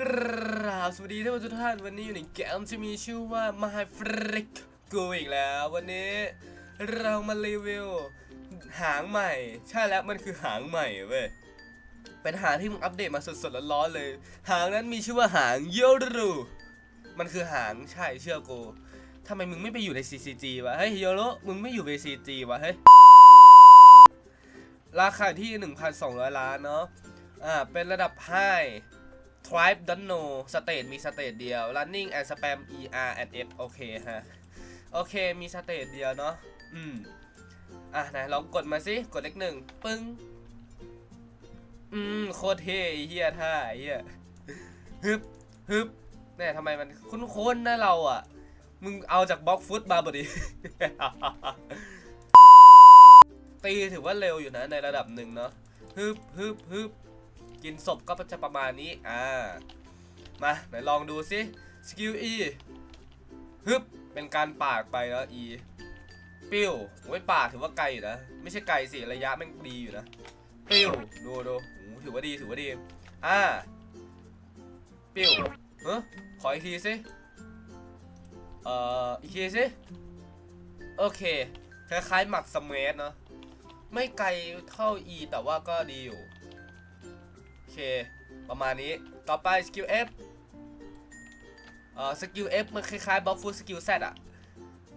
กราบสวัสดีท่านผู้ชมทุกท่านวันนี้อยู่ในเกมที่มีชื่อว่า My Freak Go อีกแล้ว วันนี้เรามารีวิวหางใหม่ ใช่แล้วมันคือหางใหม่เว้ยเป็นหางที่มึงอัปเดตมาสดๆร้อนๆเลย หางนั้นมีชื่อว่าหางโยรูมันคือหางใช่เชื่อกูทำไมมึงไม่ไปอยู่ใน CCG วะเฮ้ยโยโรมึงไม่อยู่ใน CCG วะเฮ้ยราคาที่ 1,200 ล้านเนาะอ่าเป็นระดับ High Tribe Don't Know State มีสเต e เดียว Running and Spam ER and F โอเคฮะ โอเคมีสเต e เดียวเนาะ อืม อะไหนลองกดมาสิ กดเลขหนึ่งปึ้ง อืม โคตรเท่เฮียท่าเฮียฮึบฮึบเนี่ยทำไมมันคุ้นๆนะเราอะ มึงเอาจากบล็อกฟุตมาบดีตีถือว่าเร็วอยู่นะในระดับหนึ่งเนาะฮึบฮึบฮึบ กินศพก็จะประมาณนี้ อ่า มาไหนลองดูสิสกิล E ฮึบ เป็นการปากไปแล้ว E ปิ้วไว้ยปากถือว่าไกลอยู่นะ ไม่ใช่ไกลสิ ระยะแม่งดีอยู่นะ ปิ้ว ดูดูโหถือว่าดีถือว่าดี อ่า ปิ้วเฮ้ขออีกทีสิ เอ่อ อีกทีสิ โอเค คล้ายๆหมัดสเมสเนาะ ไม่ไกลเท่า E แต่ว่าก็ดีอยู่ เค ประมาณนี้ต่อไปสกิล F เอ่อสกิล F มันคล้ายๆบัฟฟูสกิล Z อะ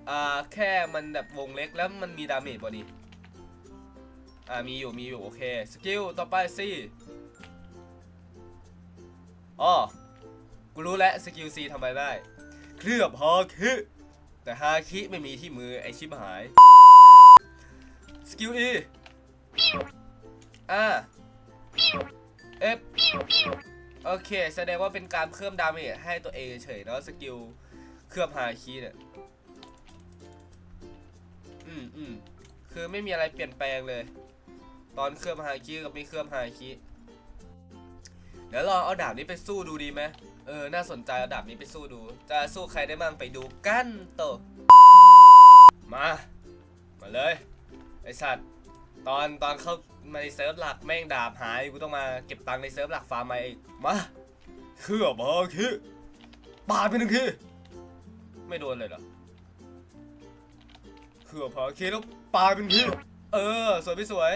อ่าแค่มันแบบวงเล็กแล้วมันมีดาเมจบอดีอ่ามีอยู่มีอยู่โอเคสกิลต่อไปสิอ๋อกูรู้แล้วสกิล C ทำไรได้ เคลือบฮาคิแต่ฮาคิไม่มีที่มือไอชิบหายสกิล E อ่า F โอเค แสดงว่าเป็นการเพิ่มดาเมจให้ตัวเองเฉยๆเนาะสกิลเคลือบฮาคิเนี่ยอืมอืมคือไม่มีอะไรเปลี่ยนแปลงเลย ตอนเคลือบฮาคิกับไม่เคลือบฮาคิเดี๋ยวลองเอาดาบนี้ไปสู้ดูดีไหมเออ น่าสนใจเอาดาบนี้ไปสู้ดู จะสู้ใครได้บ้างไปดูกันโตมา มาเลย ไอสัตว์ ตอนตอนเข้ามาในเซิร์ฟหลักแม่งดาบหายกูต้องมาเก็บตังค์ในเซิร์ฟหลักฟาร์มมาอีกมาเคลือบฮาคิปาดไปหนึ่งทีไม่โดนเลยเหรอเขือบพอเคแล้วปาเป็นพี่เออสวยไม่สวย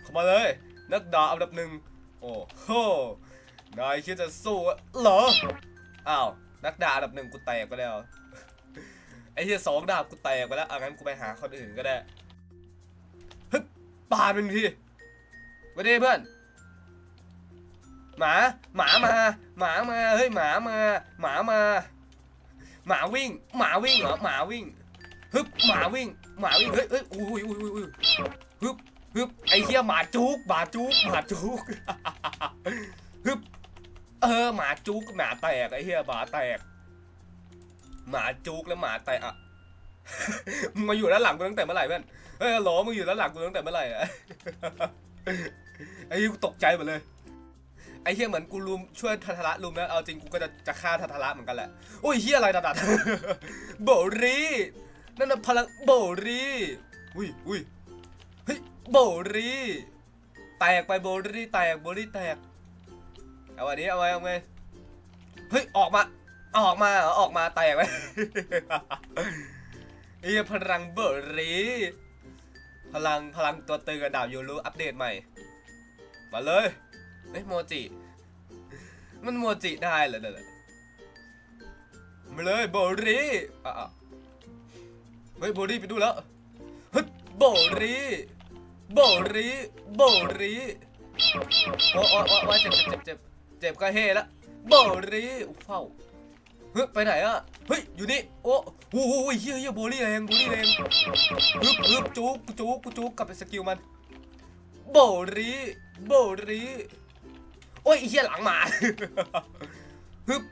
เข้ามาเลย นักดาบอันดับหนึ่งโอ้โหนายคิดจะสู้เหรออ้าวนักดาบอันดับหนึ่งกูแตกไปแล้วไอ้เหี้ยสองดาบกูแตกไปแล้วอะงั้นกูไปหาคนอื่นก็ได้ ปาเป็นพี่มาดิเพื่อน หมา หมามา หมามา เฮ้ย หมามา หมามา หมาวิ่ง หมาวิ่งเหรอ หมาวิ่ง ฮึบ หมาวิ่ง หมาวิ่ง เฮ้ยเฮ้ยอุ้ยอุ้ยอุ้ยอุ้ยฮึบ ฮึบ ไอ้เหี้ยหมาจุกหมาจุกหมาจุกฮึบ เออ หมาจุกหมาแตก ไอ้เหี้ยหมาแตก หมาจุกแล้วหมาแตกอะ มึงมาอยู่ด้านหลังกูตั้งแต่เมื่อไหร่เพื่อนเฮ้ยฮัลโหลมึงอยู่ด้านหลังกูตั้งแต่เมื่อไหร่อะไอ้ยกูตกใจหมดเลย ไอ้เหี้ยเหมือนกูลุมช่วยทัทระลุมนะเอาจริงกูก็จะจะฆ่าทัทระเหมือนกันแหละโอ้ยเหี้ยอะไรดัดๆโบรีนั่นน่ะพลังโบรีอุ้ยอุ้ยเฮ้ยโบรีแตกไปโบรีแตกโบรีแตกเอาวันนี้เอาไว้เอาไงเฮ้ยออกมาออกมาอออกมาแตกไป เฮ้ยพลังโบอร์รีพลังพลังตัวตึงกับดาบยูรูอัปเดตใหม่ มาเลยเฮ้ยโมจิ มันโมจิได้เหรอเนี่ยมาเลยโบรีอะอะเฮ้ยโบรีไปดูแล้วเฮ้ยโบรีโบรีโบรีโอ้โอ้โอ้โอ้เจ็บเจ็บเจ็บเจ็บเจ็บก็เฮแล้วโบรีอุ๊ยเฝ้า เฮ้ยไปไหนอะเฮ้ยอยู่นี่โอ้โหเฮียเฮียโบรีแรงโบรีแรงฮึบฮึบจุกจุกจุกกลับไปสกิลมันโบรี่โบรี่โอ้ยเฮียหลังหมาฮึบ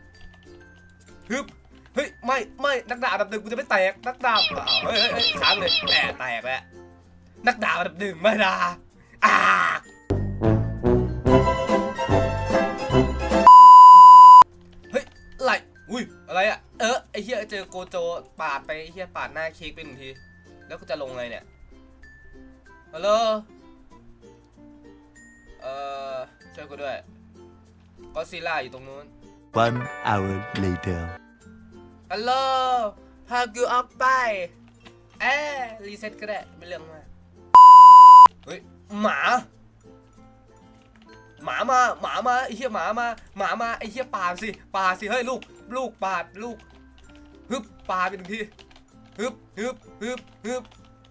ฮึบเฮ้ยไม่ไม่นักดาบดับหนึ่งกูจะไม่แตกนักดาบอ้าวเฮ้ยเฮ้ยค้างเลยแหมแตกแล้วนักดาบดับหนึ่งไม่ดาอ่า โกโจปาดไปไอเฮียปาดหน้าเค้กไปหนึ่งที แล้วกูจะลงไงเนี่ยฮัลโหลเอ่อช่วยกูด้วยก็ซิล่าอยู่ตรงนู้น One hour later. ฮัลโหลพากูออกไป เอ๊รีเซ็ตก็ได้ ไม่เรื่องมาก เฮ้ย หมา หมามา หมามา ไอ้เหี้ยหมามา หมามา ไอ้เหี้ยปาดสิ ปาดสิ เฮ้ย ลูก ลูกปาด ลูก ฮึบปาไปหนึ่งทีฮึบฮึบฮึบฮึบ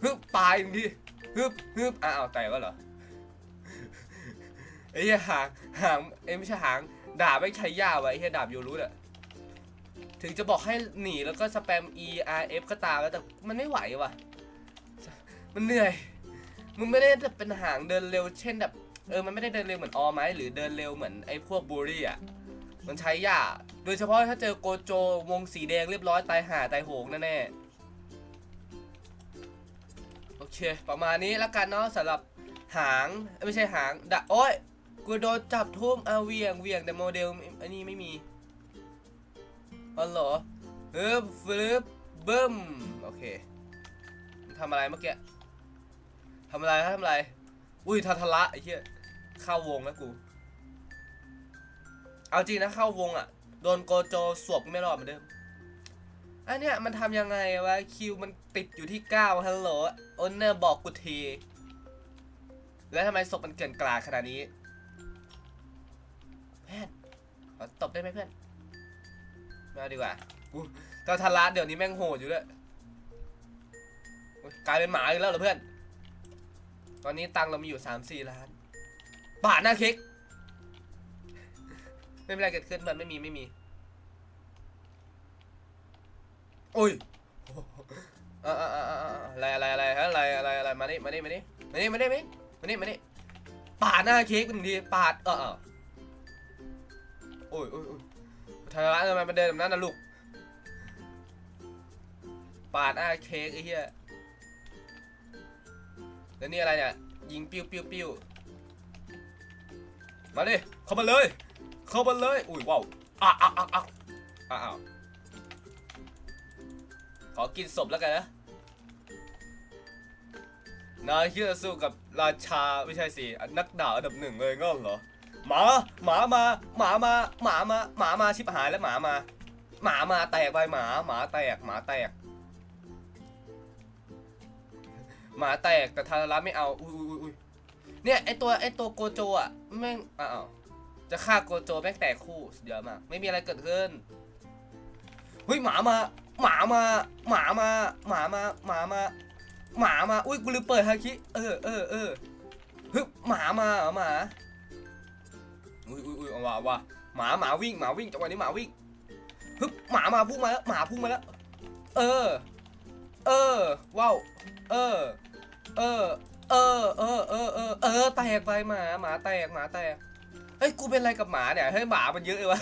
ฮึบปาดอีกหนึ่งทีฮึบฮึบอ้าวแต่กแล้วเหรอไอ้เหี้ยหางหางเอ้ยไม่ใช่หางดาบไม่ใช้ยาวะไอ้เหี้ยดาบโยรู้เนี่ยถึงจะบอกให้หนีแล้วก็สแปม E R F ก็ตามแล้วแต่มันไม่ไหวว่ะ มันเหนื่อย มึงไม่ได้แบบเป็นหางเดินเร็ว เช่นแบบ เออ มันไม่ได้เดินเร็วเหมือนออไหมหรือเดินเร็วเหมือนไอ้พวกบูรี่อะ มันใช้ยากโดยเฉพาะถ้าเจอโกโจวงสีแดงเรียบร้อยตายห่าตายโหงแน่ๆโอเค ประมาณนี้แล้วกันเนาะสำหรับหางไม่ใช่หางดะโอ้ยกูโดนจับทุ่มเอาเวียงเวียงแต่โมเดลอันนี้ไม่มีอ๋อเหรอเฮ้ยฟลิปบึ้มโอเคทำอะไรเมื่อกี้ทำอะไรทำอะไร อุ้ยทาทะละไอ้เหี้ยเข้าวงแล้วกู เอาจริงนะเข้าวงอะ โดนโกโจสวบไม่รอดเหมือนเดิม อันเนี้ยมันทำยังไงวะคิวมันติดอยู่ที่9ฮัลโหลโอนเนอร์บอกกูที แล้วทำไมศพมันเกลื่อนกลาขนาดนี้เพื่อนขอตบได้ไหมเพื่อนมาดีกว่ากูเจ้าทาระเดี๋ยวนี้แม่งโหดอยู่ด้วยกลายเป็นหมาอีกแล้วเหรอเพื่อน ตอนนี้ตังเรามีอยู่สามสี่ล้าน บาทหน้าเค้ก ไม่เป็นไรเกิดขึ้นมันไม่มีไม่มี โอ้ยอ่าอ่าอ่าอ่าอะไรอะไรอะไรฮะอะไรอะไรอะไรมานี่มานี่มานี่มานี่มานี่มานี่มานี่มานี่ปาดหน้าเค้กหนึ่งทีปาดเออเออโอ้ยโอ้ยโอ้ยทาระทำไมมันเดินแบบนั้นนะลูก ปาดอ้าเค้กไอ้เหี้ยแล้วนี่อะไรเนี่ยยิงปิ้วปิ้วปิ้วมาดิเข้ามาเลย เข้ามาเลย อุ้ยว้าวอะอะอะอะอะอ้าวขอกินศพแล้วกันนะนายคิดจะสู้กับราชาไม่ใช่สินักดาบอันดับหนึ่งเลยงั้นเหรอหมาหมามาหมามาหมามาหมามาชิบหายแล้วหมามาหมามาแตกไปหมาหมาแตกหมาแตกหมาแตกแต่ทาราไม่เอาอุ้ยอุ้ยอุ้ยเนี่ยไอตัวไอตัวโกโจอะแม่งอ้าว จะฆ่าโกโจแม่งแตกคู่สุดยอดมากไม่มีอะไรเกิดขึ้นเฮ้ยหมามาหมามาหมามาหมามาหมามาหมามาอุ้ยกูลืมเปิดฮาคิเออเออเออฮึบหมามาหมาอุ้ยอุ้ยอุ้ยว่าว่าหมาหมาวิ่งหมาวิ่งจังหวะนี้หมาวิ่งฮึบหมามาพุ่งมาแล้วหมาพุ่งมาแล้ว เออ เออว้าวเออ เออ เออเออเออเออเออแตกไปหมาหมาแตกหมาแตก เฮ้ยกูเป็นอะไรกับหมาเนี่ยเฮ้ยหมามันเยอะเลยวะ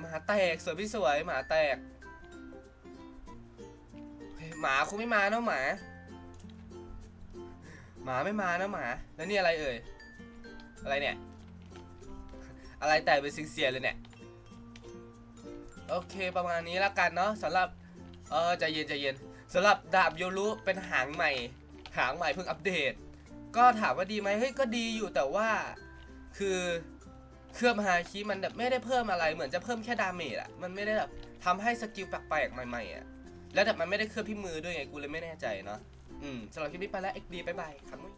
หมาแตกสวยพี่สวยหมาแตกหมาคงไม่มาเนอะหมา หมาไม่มานะหมา แล้วนี่อะไรเอ่ยอะไรเนี่ย อะไรแต่เป็นซิงเสียเลยเนี่ยโอเคประมาณนี้แล้วกันเนาะสำหรับเออใจเย็นใจเย็นสำหรับดาบโยรุเป็นหางใหม่ หางใหม่เพิ่งอัปเดต ก็ถามว่าดีไหมเฮ้ยก็ดีอยู่แต่ว่าคือเครื่องฮาคิมันแบบไม่ได้เพิ่มอะไรเหมือนจะเพิ่มแค่ดาเมจอะมันไม่ได้แบบทำให้สกิลแปลกๆใหม่ๆอะแล้วแต่มันไม่ได้เคลือบที่มือด้วยไงกูเลยไม่แน่ใจเนาะอืมสำหรับคลิปนี้ไปแล้วเอ็กดีบายบายครับมุ้ย